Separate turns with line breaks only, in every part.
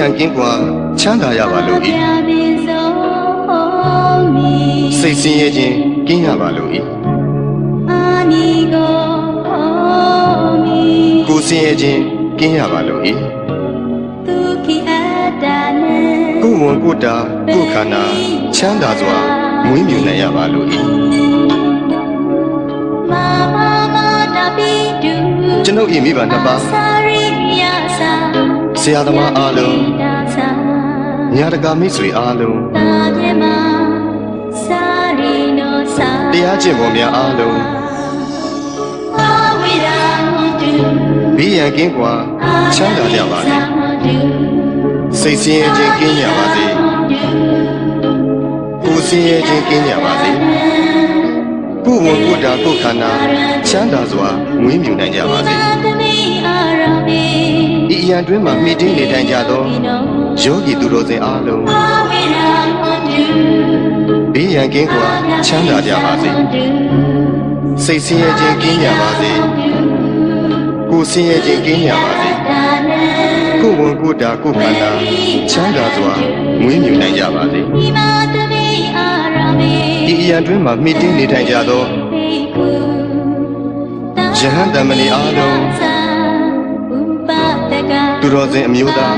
ကျွန်ုပ်သည်ဘေးရန်ကင်းကွာချမ်းသာရပါလို့ဤစိတ်ဆင်းရဲခြင်းကင်းရပါလို့ဤကိုယ်ဆင်းရဲခြင်းကင်းရပါလို့ဤကိုယ်ဝန်ကိုယ်တာကိုယ်ခန္ဓာချမ်းသာစွာမွေးမြူနိုင်ရပါလို့ဤကျွန်ုပ်ဤမိဘနှစ်ပါးဆရာသမားအားလုံး ညာတကာမိတ်ဆွေအားလုံးတရားကျင့်ပေါ်များအားလုံးဘေးရန်ကင်းကွာချမ်းသာကြပါစေစိတ်ဆင်းရဲခြင်းကင်းကြပါစေကိုယ်ဆင်းရဲခြင်းကင်းကြပါစေကိုယ်ဝန်ကိုယ်တာကိုယ်ခန္ဓာချမ်းသာစွာမွေးမြူနိုင်ကြပါစေဤအ ရန်တွင်မှမိတင်းနေထိုင်ကြသောယောဂီသူတော်စင်အားလုံးဘေးရန်ကင်းကွာချမ်းသာကြပါစေစိတ်ဆင်းရဲခြင်းကင်းကြပါစေကိုယ်ဆင်းရဲခြင်းကင်းကြပါစေကိုယ်ဝန်ကိုယ်တာကိုယ်ခန္ဓာချမ်းသာစွာမွေးမြူနိုင်ကြပါစေဒီအရန်တွင်မှမိတင်းနေထိုင်ကြသောယဟန်တမဏီအားလုံး သူတော်စင်အမျိုးသား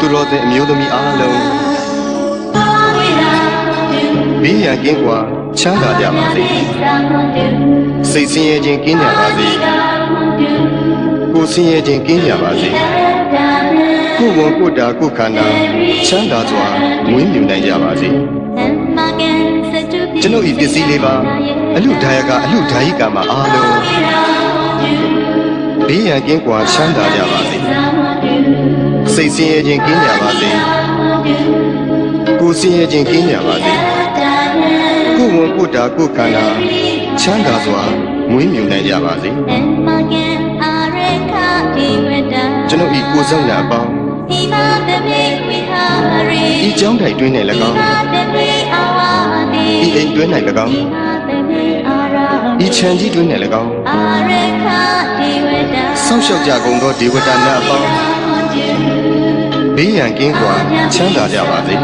သူတော်စင်အမျိုးသမီးအားလုံးဘေးရန်ကင်းကွာချမ်းသာကြပါစေစိတ်ဆင်းရဲခြင်းကင်းကြပါစေကိုယ်ဆင်းရဲခြင်းကင်းကြပါစေကိုယ်ဝန်ကိုယ်တာကိုယ်ခန္ဓာချမ်းသာစွာမွေးမြူနိုင်ကြပါစေကျွန်ုပ်ဤပစ္စည်းလေးပါအလူဒါယကအလူဒါယိကမှာအားလုံး ဘေးရန်ကင်းကွာချမ်းသာကြပါစေ။စိတ်ဆင်းရဲခြင်းကင်းကြပါစေ။ကိုယ်ဆင်းရဲခြင်းကင်းကြပါစေ။ကိုယ်ဝန်ကိုယ်တာကိုယ်ခန္ဓာချမ်းသာစွာမွေးမြူနိုင်ကြပါစေ။ကျွန်ုပ်ဤကိုယ်ဆောင်ရာအပေါင်းဤကျောင်းတိုက်တွင်၌၎င်းဤအိမ်တွင်၌၎င်းဤခြံကြီးတွင်၌၎င်း ဆောက်ရှောက်ကြကုန်သောဒေဝတာနတ်အပေါင်းဘေးရန်ကင်းကွာချမ်းသာကြပါစေ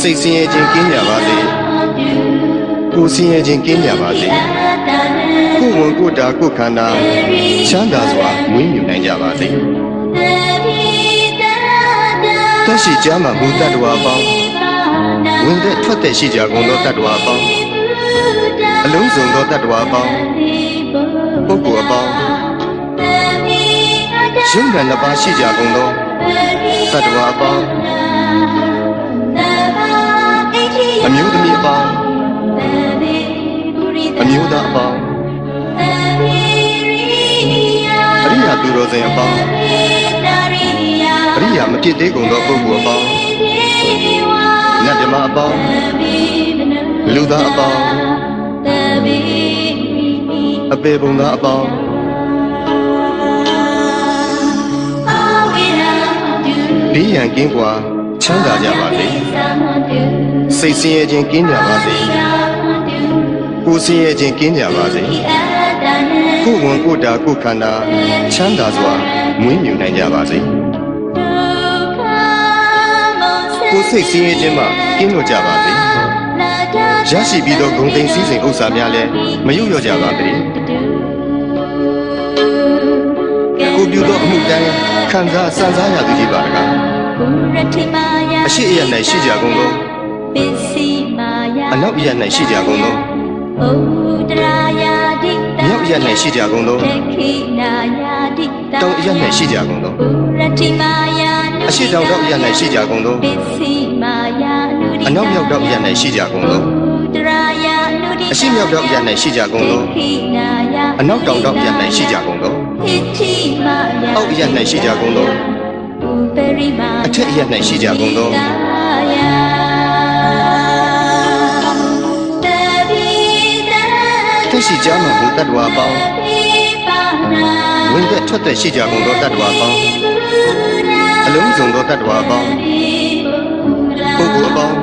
စိတ်ဆင်းရဲခြင်းကင်းကြပါစေကိုယ်ဆင်းရဲခြင်းကင်းကြပါစေကိုယ်ဝန်ကိုယ်တာကိုယ်ခန္ဓာချမ်းသာစွာမွေးမြူနိုင်ကြပါစေတက်ရှိကြမှာဘုဒ္ဓတော်အပေါင်းဝင်သက်ထွက်သက်ရှိကြကုန်သောတ attva အပေါင်းအလုံးစုံသောတ attva အပေါင်းပုဂ္ဂိုလ်အပေါင်း ရုပ်နာနှစ်ပါးရှိကြကုန်သောတ attva အပေါင်းအမျိုးသမီးအပေါင်းအမျိုးသားအပေါင်းအရိယာသူတော်စင်အပေါင်းအရိယာမဖြစ်သေးကုန်သောပုဂ္ဂိုလ်အပေါင်းနတ်ဓမ္မအပေါင်းလူသားအပေါင်းအပေပုံသားအပေါင်း ဘေးရန်ကင်းကွာချမ်းသာကြပါစေစိတ်ဆင်းရဲခြင်းကင်းကြပါစေကိုယ်ဆင်းရဲခြင်းကင်းကြပါစေကိုယ်ဝန်ကိုယ်တာကိုယ်ခန္ဓာချမ်းသာစွာမွေးမြူနိုင်ကြပါစေကိုယ်စိတ်ဆင်းရဲခြင်းမှကင်းလွတ်ကြပါစေရရှိပြီးသောဂုဏ်သိမ်းစည်းစိမ်ဥစ္စာများလည်းမယုတ်လျော့ကြပါစေ ကိုပြုသောအမှုတိုင်းခံစားစံစားရသူကြီးပါတကားအရှိအယ၌ရှိကြကုန်သောအနောက်အယ၌ရှိကြကုန်သောမြောက်အယ၌ရှိကြကုန်သောတောင်အယ၌ရှိကြကုန်သောအရှိတောင်တော့အယ၌ရှိကြကုန်သောအနောက်မြောက်တော့အယ၌ရှိကြကုန်သောအရှိမြောက်တော့အယ၌ရှိကြကုန်သောအနောက်တောင်တော့အယ၌ရှိကြကုန်သော အောက်အယ၌ရှိကြကုန်သောအထက်အယ၌ရှိကြကုန်သောတက်ရှိကြမှာဘုတ္တဝါပေါင်းဝင်သက်ထွက်သက်ရှိကြကုန်သောတ attva ပေါင်းအလုံးစုံသောတ attva ပေါင်းပုဂ္ဂိုလ်အပေါင်း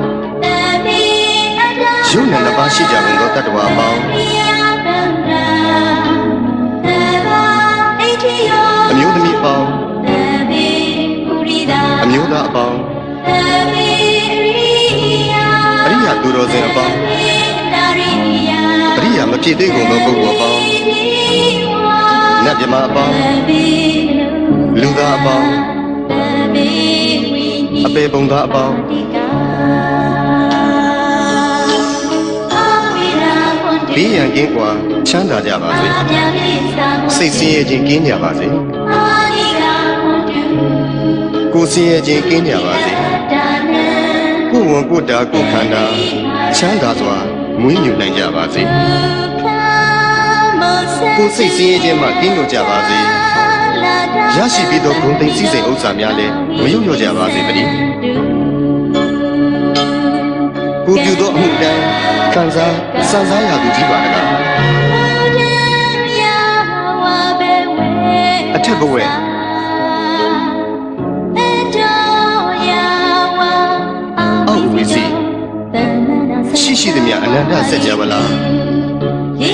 ယုံနဲ့နှစ်ပါးရှိကြကုန်သောတ attva ပေါင်းအမျိုးသမီးပေါင်း ပေါင်းအရိယာသူတော်စင်အပေါင်းအရိယာမဖြစ်သေးကုန်သောပုဂ္ဂိုလ်အပေါင်းနတ်မြမအပေါင်းလူသားအပေါင်းအပေပုံသားအပေါင်းဘေးရန်ကင်းကွာချမ်းသာကြပါစေစိတ်ဆင်းရဲခြင်းကင်းကြပါစေ ကိုယ်ဆင်းရဲခြင်းကင်းကြပါစေကိုယ်ဝန်ကိုယ်တာကိုယ်ခန္ဓာချမ်းသာစွာမွေးမြူနိုင်ကြပါစေကိုယ်စိတ်ဆင်းရဲခြင်းမှကင်းလို့ကြပါစေရရှိပြီးသောဂုဏ်သိမ်းစည်းစိမ်ဥစ္စာများလည်းမယုံလျော့ကြပါစေတည်းကိုပြုသောအမှုတိုင်းခံစားစံစားရသူကြီးပါတကားအထက်ဘဝ ရှိရှိသမျှအနန္တစัจ java လာ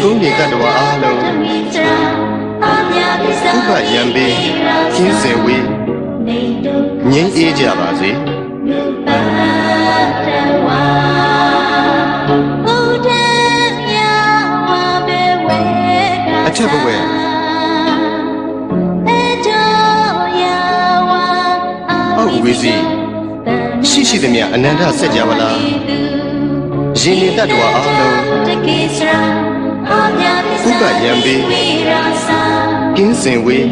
ကုန်းနေတတ္တဝါအားလုံးဥပယံပေကျင်းစေဝေးငြိမ်းအေးကြပါစေအထက်ဘဝအောက်ဝီစီရှိရှိသမျှအနန္တစัจ java လာ ရင်နေတတ္တဝါအားလုံးဥပယံပေကင်းစင်ဝေး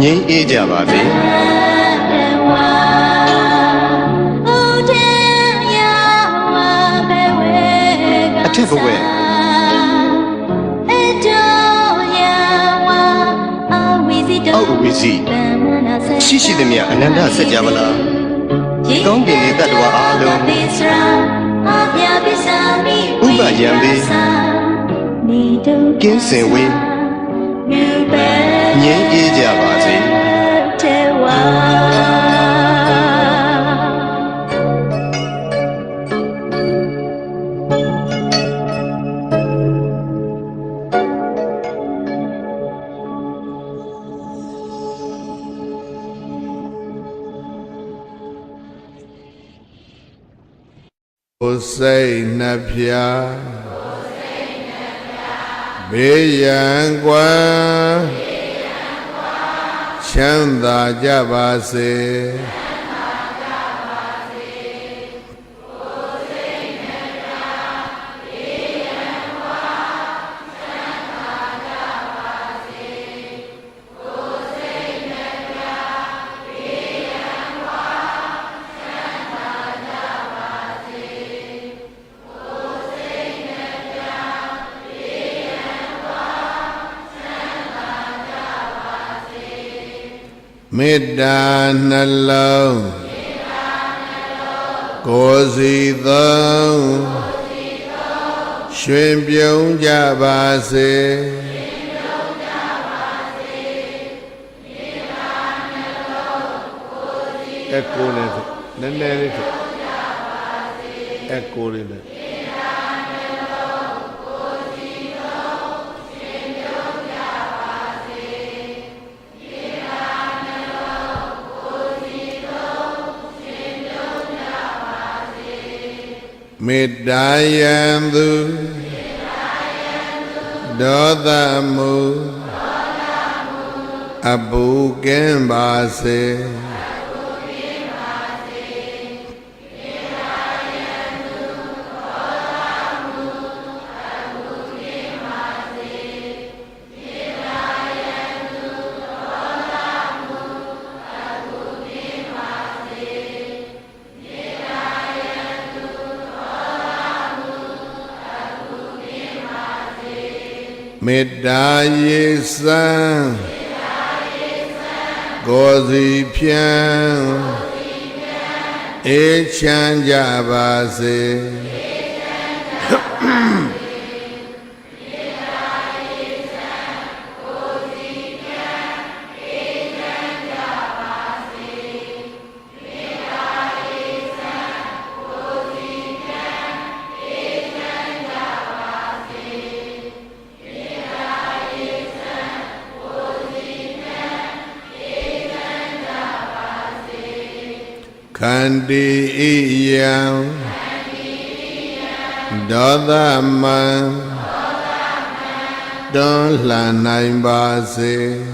ငြိမ်းအေးကြပါစေအထက်ဘဝအောက်ဝီစီရှိရှိသမျှအနန္တစัจ java လာကောင်းကင်နေတတ္တဝါအားလုံး ဥပယံပေကင်းစင်ဝေးငြိမ်းအေးကြပါ
ကိုယ်စိတ်နှပြဘေးရန်ကွာချမ်းသာကြပါစေ မေတ္တာနှလုံးကိုယ်စီသုံးရွှင်ပြုံးကြပါစေအကိုလေးနည်းနည်းလေးအကိုလေး မေတ္တာယံသူဒေါသမုအပုကင်းပါစေမေ တ္တာရေစံကိုယ်စီဖြံအေးချမ်းကြပါစေန္တိဣယံဒေါသမံတွန်းလှန်နိုင်ပါစေခ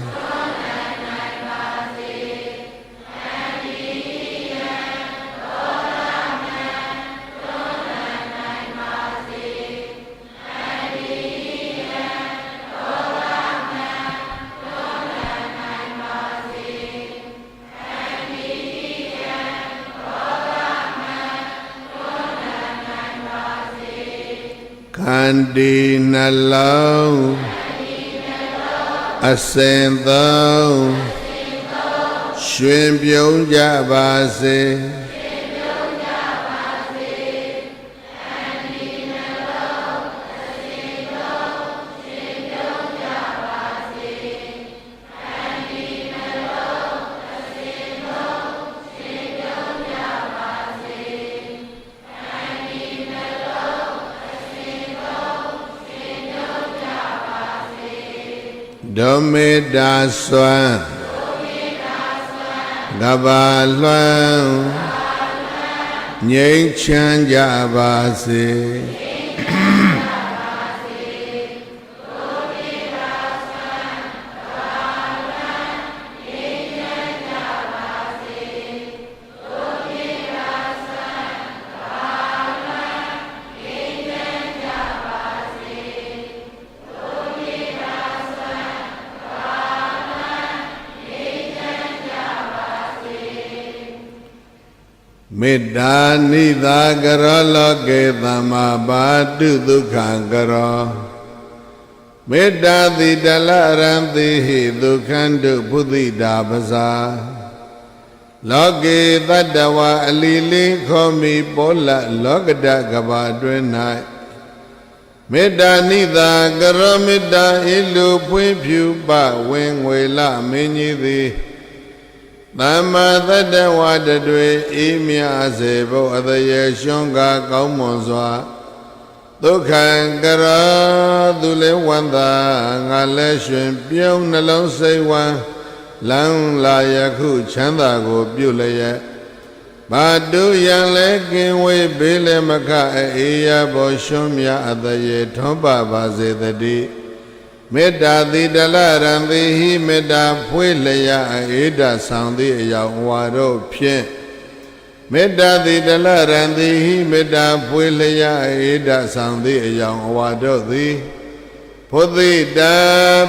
န္တီနှလုံးအစင်သုံးရွှင်ပြုံးကြပါစေ ဒုမေတာစွမ်းကဘာလွှမ်းငြိမ်းချမ်းကြပါစေ နိသာကရောလောကေသမ္မာဘာတုဒုက္ခံကရောမေတ္တာတိတလရံတိဟိဒုက္ခံတုဘုဒ္ဓိတာပဇာလောကေတတ္တဝအလီလင်းခောမိပောလလောကတကဘာတွင်၌မေတ္တာနိသာကရောမေတ္တာဣလူဖွင့်ဖြူပဝင်ငွေလမင်းကြီးသည် သမ္မာတတ္တဝါတတွေအေးမြစေဖို့အတရေရှွန်ကကောင်းမွန်စွာဒုက္ခံကရာသူလည်းဝန္တာငါလည်းရှင်ပြုံးနှလုံးစိတ်ဝမ်းလမ်းလာယခုချမ်းသာကိုပြုလျက်ဘာတုယံလည်းကင်ဝေးဘေးလည်းမခအေးရဘောရှွန်မြအတရေထွန်းပါပါစေတည်း မေတ္တာတိတလရံတိဟိမေတ္တာဖွေးလျက်အေဒဆောင်သည့်အယောင်ဝါတို့ဖြင့်မေတ္တာတိတလရံတိဟိမေတ္တာဖွေးလျက်အေဒဆောင်သည့်အယောင်ဝါတို့သည်ဘုသိတာ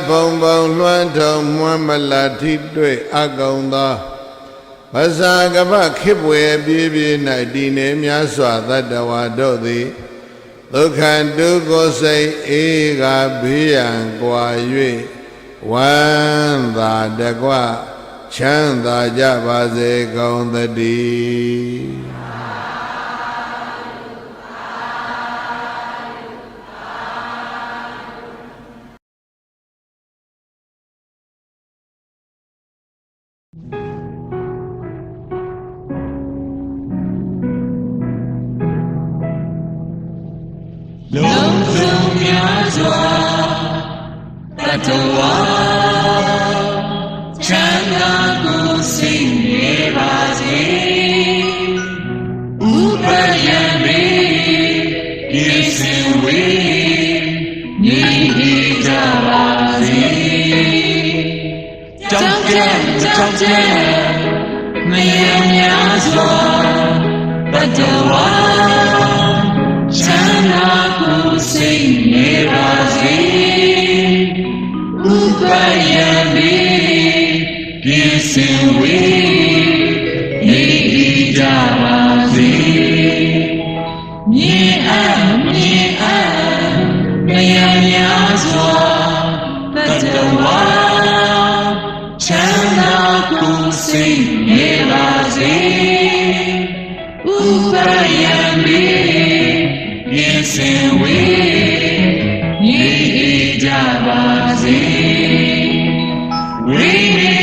ဘုံဘုံလွှမ်းထုံမွမ်းမလာထိတွေ့အကောင်သောပဇာကပခိပွေပြေးပြေး၌တည်နေများစွာတတ္တဝါတို့သည် ဒုက္ခဒုက္ခစိတ်အေးကဘေးရန်ကွာ၍ဝမ်းသာတကွချမ်းသာကြပါစေကုန်သတည်း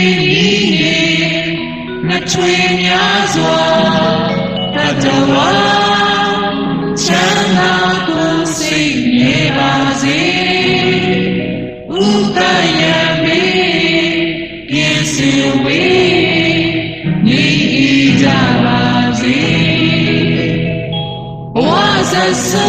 ဒီနေ့မချွေများစွာတတဝါချမ်းသာကိုစိတ်နေပါစေဥပယမေပြည့်စင်ဝေးနေကြပါစေဘဝဆက်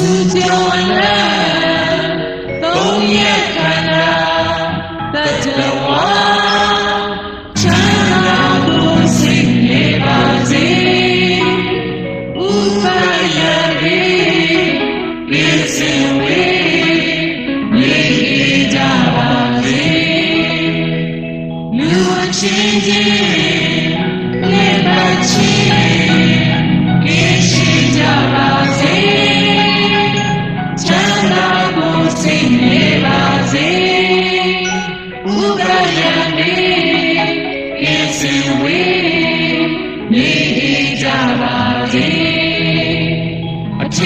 စုကြောလံ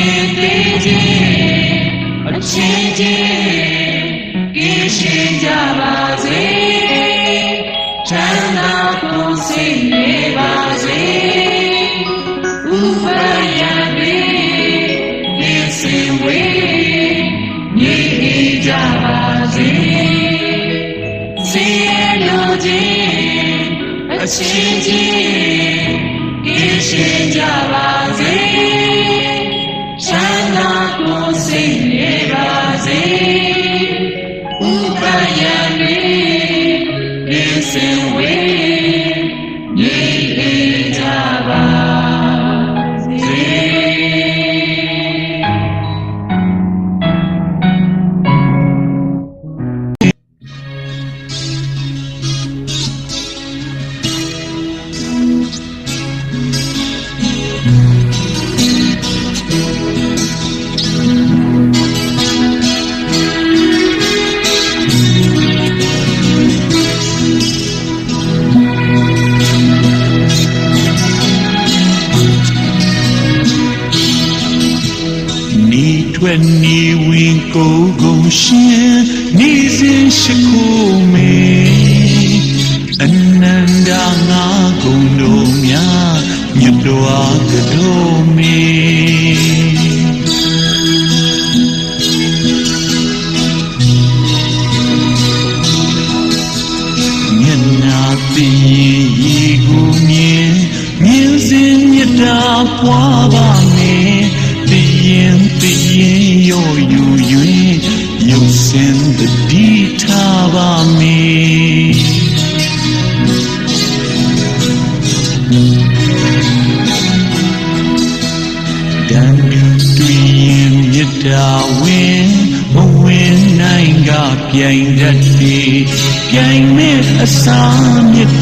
ချင်းသေးချင်းအချင်းချင်းကြည်ရှိကြပါစေချမ်းသာကိုယ်စိတ်နေပါစေဥပယံနေဒီစင်ဝေညီကြပါစေစေလိုခြင်းအချင်းချင်း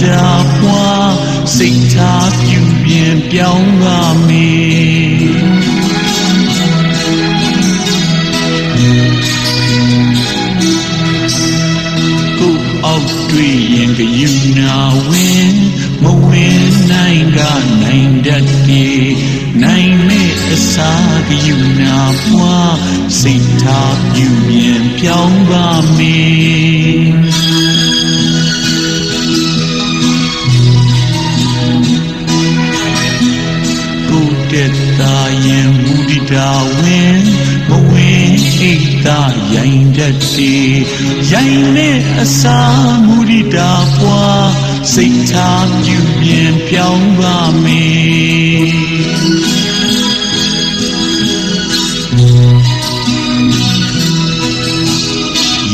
တ်
တာပွားစိတ်ထားပြုပြင်ပြောင်းပါမေကိုယ်အောက်တွေ့ရင်ကယူနာဝင်မဝင်နိုင်ကနိုင်တတ်သည်နိုင်မဲ့အစာကယူနာပွားစိတ်ထားပြုပြင်ပြောင်းပါမေကို င်မူဒီတာဝင်မဝင်အိတ်တာရိုင်တတ်စီရိုင်နဲ့အစာမူဒီတာပွားစိတ်ထားပြုပြင်ပြောင်းပါမေ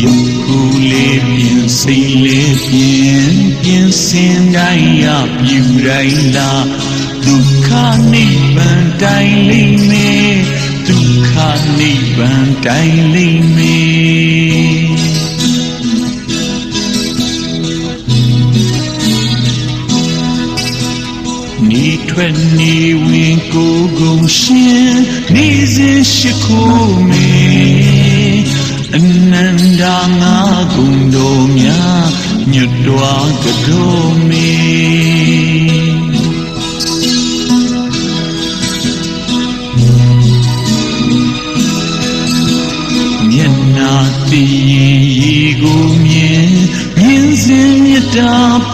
ရုပ်ကိုယ်လေးပြင်စိတ်လေးပြင်ပြင်စင်တိုင်းရပြူတိုင်းလာ ဒုက္ခနိဗ္ဗာန်တိုင်လိမ့်မယ်ဒုက္ခနိဗ္ဗာန်တိုင်လိမ့်မယ်နေ
ထွက်နေဝင်ကိုကုန်ရှင်နေစဉ်ရှိခိုးမယ်အနန္တငါကုန်တော်များညွတ်တော်ကတော်မယ်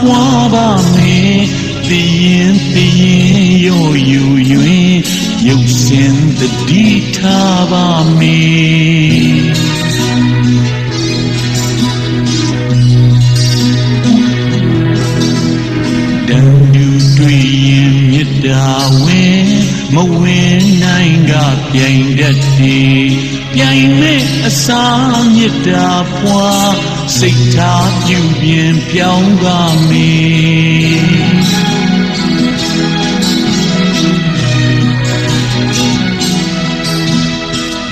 ပွားပါမယ်တည်ရင်တည်ရင်ရောယူ၍ရုပ်စင်တတိထားပါမယ်တန်တူတွေ့ရင်မြတ်တာဝင်မဝင်နိုင်ကပြိုင်တတ်သည်ပြိုင်မဲ့အစာမြတ်တာပွား စိတ်ထားပြုပြင်ပြောင်းပါမေ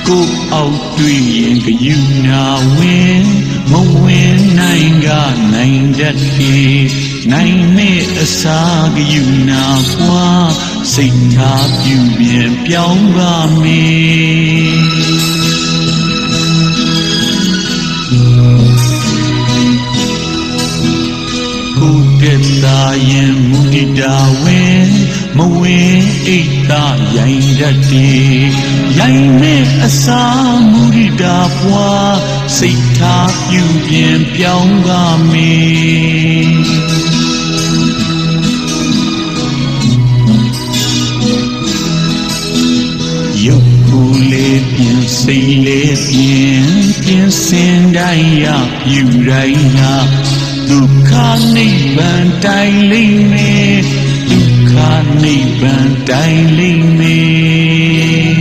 ကိုယ်အောက်တွေ့ရင်ကယူနာဝင်မဝင်နိုင်ကနိုင်တတ်သည်နိုင်မဲ့အစာကယူနာပွားစိတ်ထားပြုပြင်ပြောင်းပါမေ တက်တာရင်မူတည်တာဝင်မဝင်အိတ်သာရိုင်တတ်တယ်ရိုင်မဲ့အစာမူတည်တာပွားစိတ်ထားပြုပြင်ပြောင်းပါမေရုပ်ကိုယ်လေးပြင်စိတ်လေးပြင်ပြင်စင်တိုင်းရယူတိုင်းဟာ ဒုက္ခနိဗ္ဗာန်တိုင်လိမ့်မယ်ဒုက္ခနိဗ္ဗာန်တိုင်လိမ့်မယ်